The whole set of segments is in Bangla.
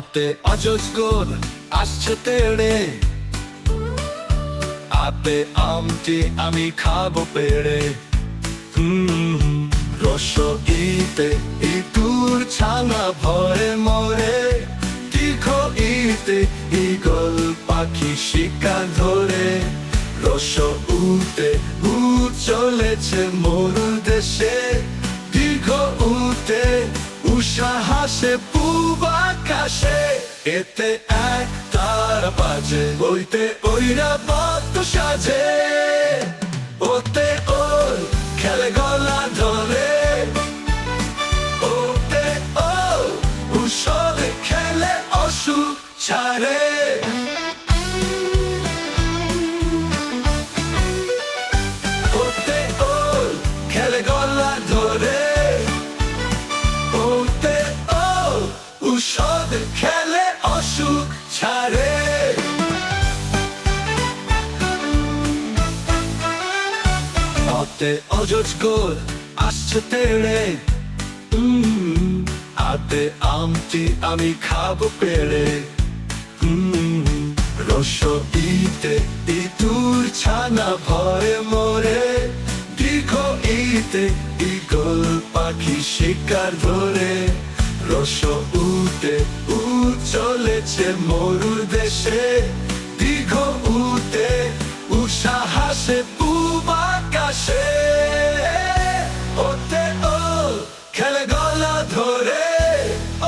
আতে অজস্কর আসছে তেড়ে। আতে আমটি আমি খাব পেড়ে। রস ইতে ইতুর ছানা ভরে মরে। দীর্ঘ ইতে ইগল পাখি শিকার ধরে। রস উতে উ চলেছে মরু দেশে। উষা হাসে পূব আকাশে। এতে এক তার বাজে, বইতে ওইরা বাত সাজে। ওতে ওর খেলে গলা ধরে। ওতে ও, উসলে খেলে অসু ছাড়ে। অতে অজস্কর আসছে তেড়ে। আতে আমটি আমি খাব পেড়ে। ইতুর ছানা ভয়ে মরে। দীর্ঘ ইতে ইগল পাখি শিকার ধরে। রস উতে উ চলেছে মরুর দেশে। আসে, ওতে ও খেলে গলা ধরে।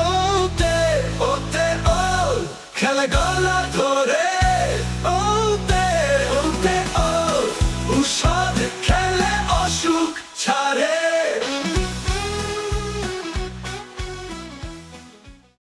ওতে ওতে ও খেলে গলা ধরে। ওতে ওতে ও উষদ খেলে